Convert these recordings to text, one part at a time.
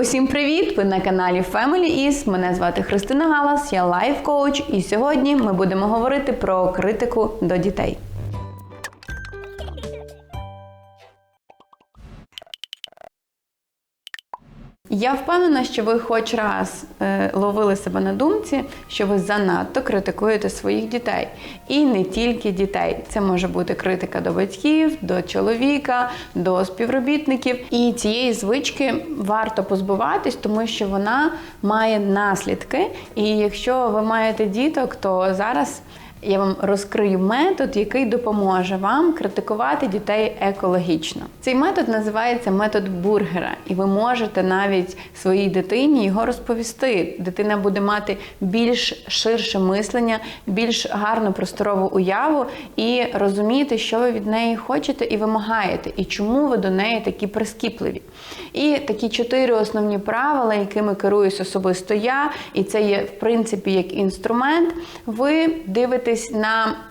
Усім привіт! Ви на каналі Family Is. Мене звати Христина Галас, я лайф-коуч, і сьогодні ми будемо говорити про критику до дітей. Я впевнена, що ви хоч раз е, ловили себе на думці, що ви занадто критикуєте своїх дітей. І не тільки дітей. Це може бути критика до батьків, до чоловіка, до співробітників. І цієї звички варто позбуватись, тому що вона має наслідки. І якщо ви маєте діток, то зараз я вам розкрию метод, який допоможе вам критикувати дітей екологічно. Цей метод називається метод бургера, і ви можете навіть своїй дитині його розповісти. Дитина буде мати більш ширше мислення, більш гарну просторову уяву і розуміти, що ви від неї хочете і вимагаєте, і чому ви до неї такі прискіпливі. І такі чотири основні правила, якими керуюсь особисто я, і це є в принципі як інструмент. Ви дивитесь на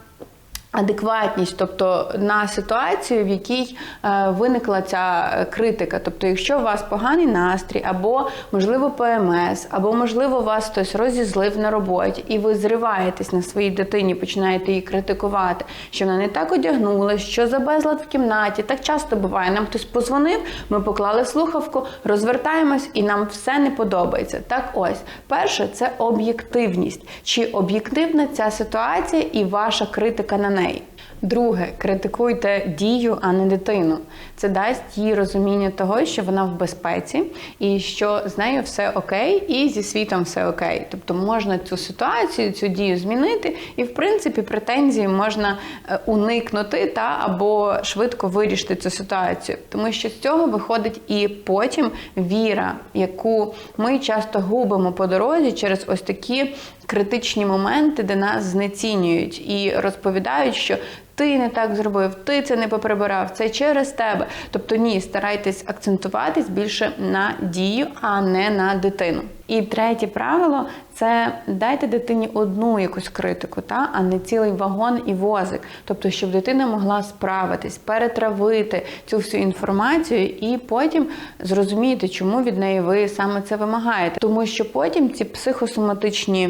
Адекватність, тобто на ситуацію, в якій е, виникла ця критика. Тобто, якщо у вас поганий настрій, або можливо ПМС, або можливо вас хтось розізлив на роботі, і ви зриваєтесь на своїй дитині, починаєте її критикувати, що вона не так одягнулася, що за безлад в кімнаті. Так часто буває. Нам хтось позвонив, ми поклали слухавку, розвертаємось, і нам все не подобається. Так, ось перше це об'єктивність. Чи об'єктивна ця ситуація і ваша критика на неї? Друге, критикуйте дію, а не дитину. Це дасть їй розуміння того, що вона в безпеці і що з нею все окей, і зі світом все окей. Тобто можна цю ситуацію, цю дію змінити, і в принципі претензії можна е, уникнути та або швидко вирішити цю ситуацію, тому що з цього виходить і потім віра, яку ми часто губимо по дорозі через ось такі критичні моменти, де нас знецінюють і розповідають, що ти не так зробив, ти це не поприбирав, це через тебе. Тобто ні, старайтесь акцентуватись більше на дію, а не на дитину. І третє правило це дайте дитині одну якусь критику, та а не цілий вагон і возик. Тобто, щоб дитина могла справитись, перетравити цю всю інформацію і потім зрозуміти, чому від неї ви саме це вимагаєте. Тому що потім ці психосоматичні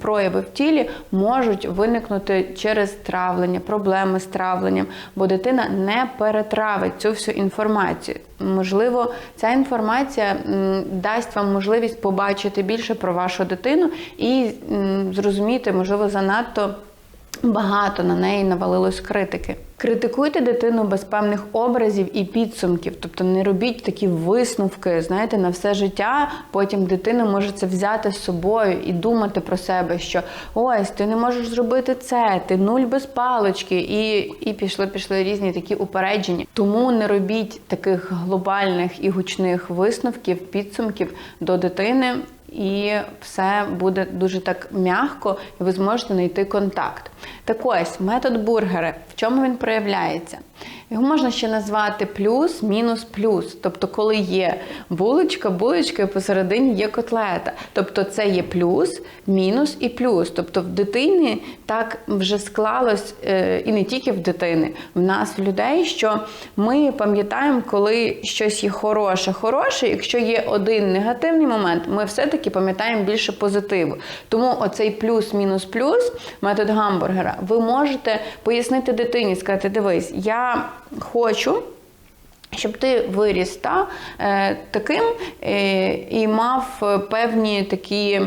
прояви в тілі можуть виникнути через травлення, проблеми з травленням, бо дитина не перетравить цю всю інформацію. Можливо, ця інформація дасть вам можливість побачити більше про вашу дитину і зрозуміти, можливо, занадто багато на неї навалилось критики. Критикуйте дитину без певних образів і підсумків, тобто не робіть такі висновки, знаєте, на все життя. Потім дитина може це взяти з собою і думати про себе, що ось ти не можеш зробити це, ти нуль без палочки, і і пішли, пішли різні такі упередження. Тому не робіть таких глобальних і гучних висновків, підсумків до дитини. І все буде дуже так м'яко, і ви зможете знайти контакт. Так ось метод бургера. В чому він проявляється? Його можна ще назвати плюс, мінус, плюс. Тобто, коли є булочка, булочка і посередині є котлета. Тобто це є плюс, мінус і плюс. Тобто в дитині так вже склалось, е, і не тільки в дитини, в нас в людей, що ми пам'ятаємо, коли щось є хороше, хороше, якщо є один негативний момент, ми все-таки пам'ятаємо більше позитиву. Тому оцей плюс, мінус, плюс, метод гамбургера, ви можете пояснити дитині, сказати, дивись, я хочу. Щоб ти виріс та, е, таким е, і мав певні такі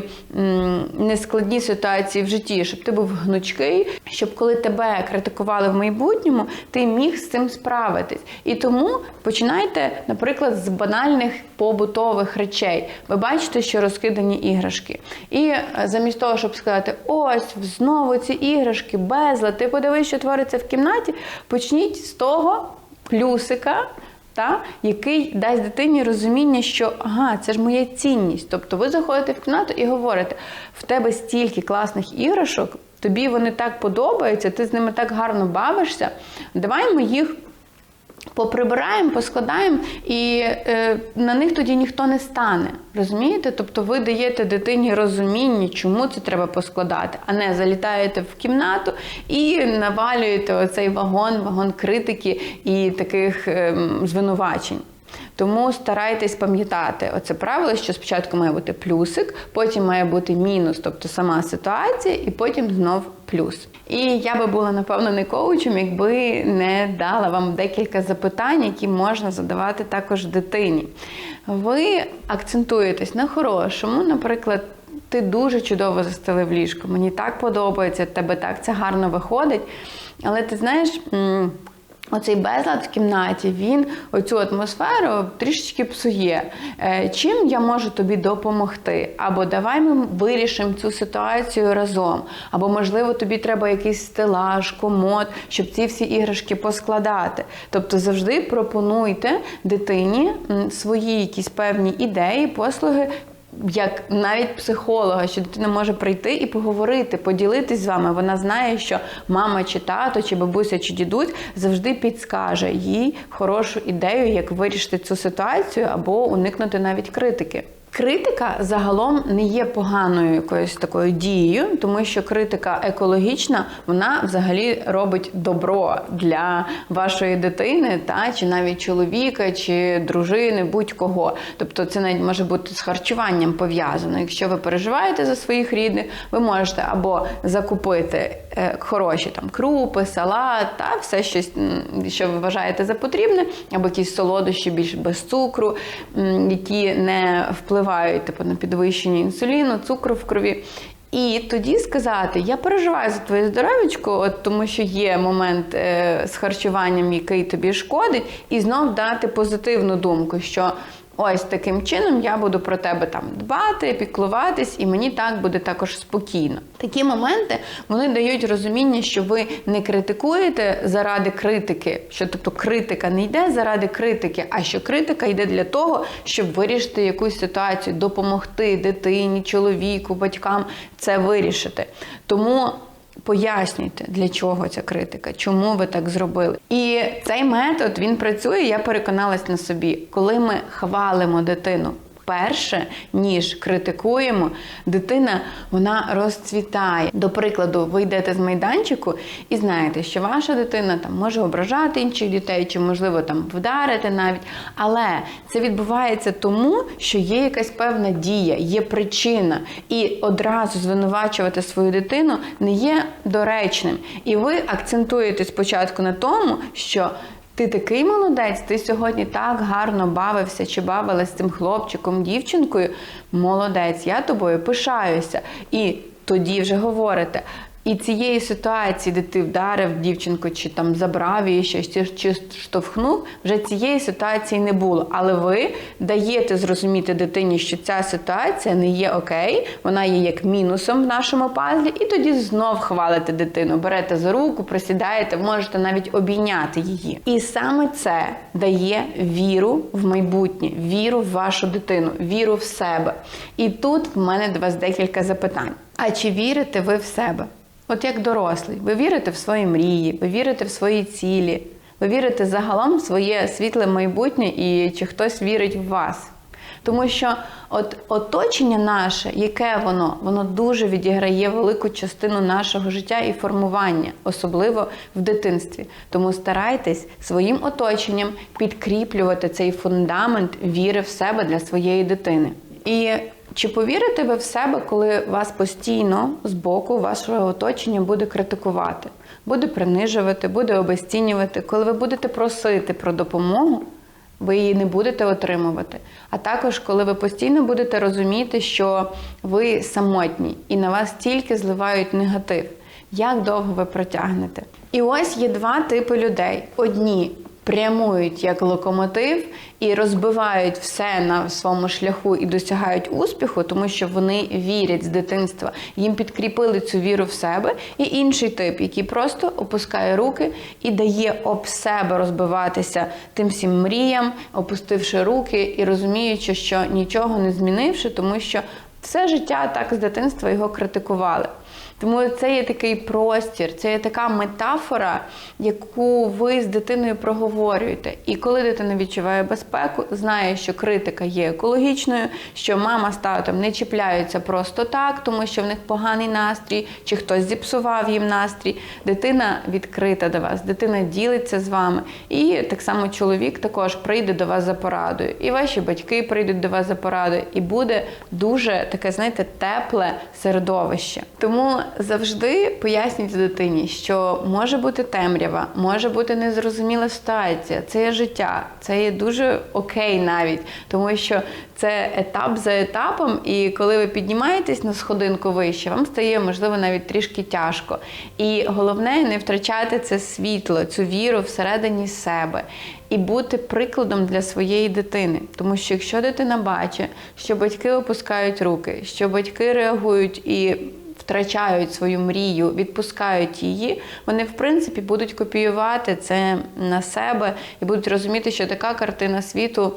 нескладні ситуації в житті, щоб ти був гнучкий, щоб коли тебе критикували в майбутньому, ти міг з цим справитись. І тому починайте, наприклад, з банальних побутових речей. Ви бачите, що розкидані іграшки. І е, замість того, щоб сказати, ось знову ці іграшки, безлад, ти подивись, що твориться в кімнаті, почніть з того плюсика. Та, який дасть дитині розуміння, що ага, це ж моя цінність. Тобто ви заходите в кімнату і говорите: в тебе стільки класних іграшок, тобі вони так подобаються, ти з ними так гарно бавишся. Давай ми їх Поприбираємо, поскладаємо, і е, на них тоді ніхто не стане. Розумієте? Тобто ви даєте дитині розуміння, чому це треба поскладати, а не залітаєте в кімнату і навалюєте оцей вагон, вагон критики і таких е, звинувачень. Тому старайтесь пам'ятати оце правило, що спочатку має бути плюсик, потім має бути мінус, тобто сама ситуація, і потім знов плюс. І я би була напевно не коучем, якби не дала вам декілька запитань, які можна задавати також дитині. Ви акцентуєтесь на хорошому, наприклад. Ти дуже чудово застелив ліжко. Мені так подобається, тебе так це гарно виходить. Але ти знаєш, Оцей безлад в кімнаті він оцю атмосферу трішечки псує. Е, Чим я можу тобі допомогти? Або давай ми вирішимо цю ситуацію разом. Або, можливо, тобі треба якийсь стелаж, комод, щоб ці всі іграшки поскладати. Тобто завжди пропонуйте дитині свої якісь певні ідеї, послуги як навіть психолога, що дитина може прийти і поговорити, поділитись з вами. Вона знає, що мама чи тато, чи бабуся, чи дідусь завжди підскаже їй хорошу ідею, як вирішити цю ситуацію або уникнути навіть критики. Критика загалом не є поганою якоюсь такою дією, тому що критика екологічна, вона взагалі робить добро для вашої дитини, та чи навіть чоловіка, чи дружини, будь-кого. Тобто це навіть може бути з харчуванням пов'язано. Якщо ви переживаєте за своїх рідних, ви можете або закупити е, хороші там крупи, салат та все щось, що ви вважаєте за потрібне, або якісь солодощі більш без цукру, які не впливають типу, на підвищення інсуліну, цукру в крові. І тоді сказати, я переживаю за твоє здоров'ячко, от тому що є момент е, з харчуванням, який тобі шкодить, і знов дати позитивну думку, що ось таким чином я буду про тебе там дбати, піклуватись, і мені так буде також спокійно. Такі моменти вони дають розуміння, що ви не критикуєте заради критики, що тобто критика не йде заради критики, а що критика йде для того, щоб вирішити якусь ситуацію, допомогти дитині, чоловіку, батькам це вирішити. Тому Пояснюйте, для чого ця критика, чому ви так зробили. І цей метод він працює. Я переконалась на собі, коли ми хвалимо дитину. Перше, ніж критикуємо, дитина вона розцвітає. До прикладу, ви йдете з майданчику і знаєте, що ваша дитина там може ображати інших дітей, чи можливо там вдарити навіть. Але це відбувається тому, що є якась певна дія, є причина, і одразу звинувачувати свою дитину не є доречним. І ви акцентуєте спочатку на тому, що ти такий молодець, ти сьогодні так гарно бавився чи бавилась з цим хлопчиком, дівчинкою. Молодець, я тобою пишаюся. І тоді вже говорите. І цієї ситуації, де ти вдарив дівчинку, чи там забрав її щось, чи, чи штовхнув, вже цієї ситуації не було. Але ви даєте зрозуміти дитині, що ця ситуація не є окей, вона є як мінусом в нашому пазлі, і тоді знов хвалите дитину, берете за руку, присідаєте, можете навіть обійняти її. І саме це дає віру в майбутнє, віру в вашу дитину, віру в себе. І тут в мене до вас декілька запитань. А чи вірите ви в себе? От як дорослий, ви вірите в свої мрії, ви вірите в свої цілі, ви вірите загалом в своє світле майбутнє і чи хтось вірить в вас. Тому що от оточення наше, яке воно, воно дуже відіграє велику частину нашого життя і формування, особливо в дитинстві. Тому старайтесь своїм оточенням підкріплювати цей фундамент віри в себе для своєї дитини. І чи повірите ви в себе, коли вас постійно з боку вашого оточення буде критикувати, буде принижувати, буде обесцінювати, коли ви будете просити про допомогу, ви її не будете отримувати. А також, коли ви постійно будете розуміти, що ви самотні і на вас тільки зливають негатив, як довго ви протягнете? І ось є два типи людей: одні прямують як локомотив і розбивають все на своєму шляху і досягають успіху, тому що вони вірять з дитинства. Їм підкріпили цю віру в себе. І інший тип, який просто опускає руки і дає об себе розбиватися тим всім мріям, опустивши руки і розуміючи, що нічого не змінивши, тому що все життя так з дитинства його критикували. Тому це є такий простір, це є така метафора, яку ви з дитиною проговорюєте. І коли дитина відчуває безпеку, знає, що критика є екологічною, що мама з татом не чіпляються просто так, тому що в них поганий настрій, чи хтось зіпсував їм настрій. Дитина відкрита до вас, дитина ділиться з вами. І так само чоловік також прийде до вас за порадою, і ваші батьки прийдуть до вас за порадою, і буде дуже таке, знаєте, тепле середовище. Тому завжди поясніть дитині, що може бути темрява, може бути незрозуміла ситуація, це є життя, це є дуже окей навіть, тому що це етап за етапом, і коли ви піднімаєтесь на сходинку вище, вам стає можливо навіть трішки тяжко. І головне не втрачати це світло, цю віру всередині себе і бути прикладом для своєї дитини. Тому що якщо дитина бачить, що батьки опускають руки, що батьки реагують і втрачають свою мрію, відпускають її, вони в принципі будуть копіювати це на себе і будуть розуміти, що така картина світу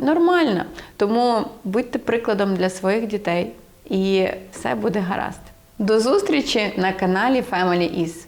нормальна. Тому будьте прикладом для своїх дітей, і все буде гаразд. До зустрічі на каналі Family Is.